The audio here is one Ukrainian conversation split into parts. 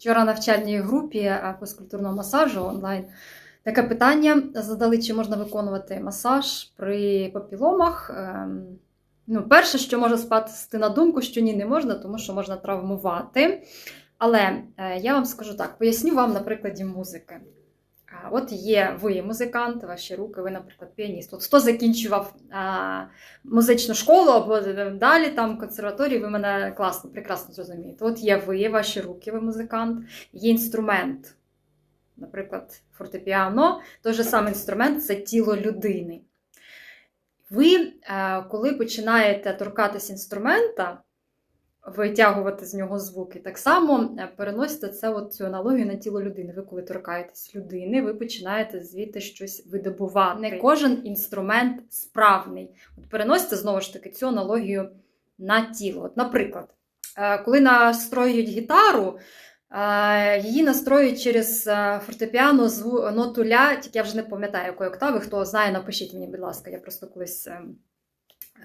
Вчора навчальній групі е, фізкультурного масажу онлайн таке питання задали, чи можна виконувати масаж при папіломах. Ем, Ну, перше, що може спасти на думку, що ні, не можна, тому що можна травмувати. Але е, я вам скажу так: поясню вам на прикладі музики. От є ви музикант, ваші руки, ви, наприклад, піаніст. От хто закінчував а, музичну школу або далі там консерваторію, ви мене класно, прекрасно зрозумієте. От є ви, ваші руки, ви музикант, є інструмент, наприклад, фортепіано, той же самий інструмент це тіло людини. Ви, е, коли починаєте торкатись інструмента, витягувати з нього звуки, так само е, переносите це от цю аналогію на тіло людини. Ви, коли торкаєтесь людини, ви починаєте звідти щось видобувати. Не кожен інструмент справний. От переносите знову ж таки цю аналогію на тіло. От, наприклад, е, коли настроюють гітару, е, її настроюють через фортепіано зву- ноту ля, тільки я вже не пам'ятаю, якої октави. Хто знає, напишіть мені, будь ласка, я просто колись.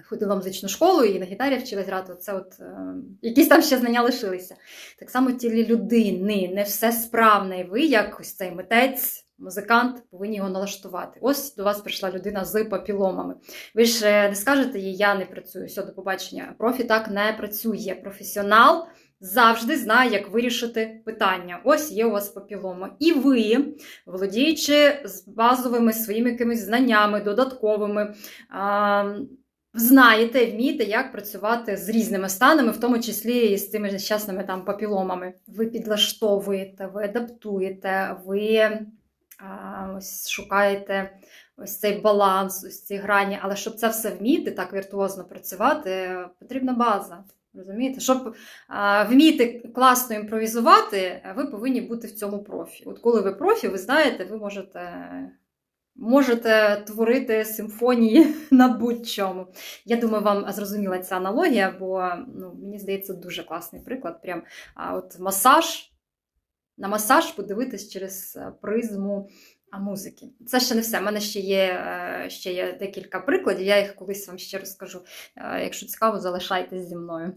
Ходила в музичну школу і на гітарі вчилась грати. Це от, е, якісь там ще знання лишилися. Так само тілі людини, не все справне. І ви, як ось цей митець, музикант, повинні його налаштувати. Ось до вас прийшла людина з папіломами. Ви ж е, не скажете їй, я не працюю, все, до побачення. Профі так не працює. Професіонал. Завжди знає, як вирішити питання. Ось є у вас папілома. І ви, володіючи базовими своїми якимись знаннями, додатковими, а, знаєте, вмієте, як працювати з різними станами, в тому числі і з цими нещасними там папіломами. Ви підлаштовуєте, ви адаптуєте, ви а, ось шукаєте ось цей баланс, ось ці грані. Але щоб це все вміти, так віртуозно працювати, потрібна база. Розумієте, щоб а, вміти класно імпровізувати, ви повинні бути в цьому профі. От коли ви профі, ви знаєте, ви можете можете творити симфонії на будь-чому. Я думаю, вам зрозуміла ця аналогія, бо ну, мені здається, дуже класний приклад. Прям а, от масаж. На масаж подивитись через е, призму музики. Це ще не все. У мене ще є, е, ще є декілька прикладів, я їх колись вам ще розкажу. Е, Якщо цікаво, залишайтесь зі мною.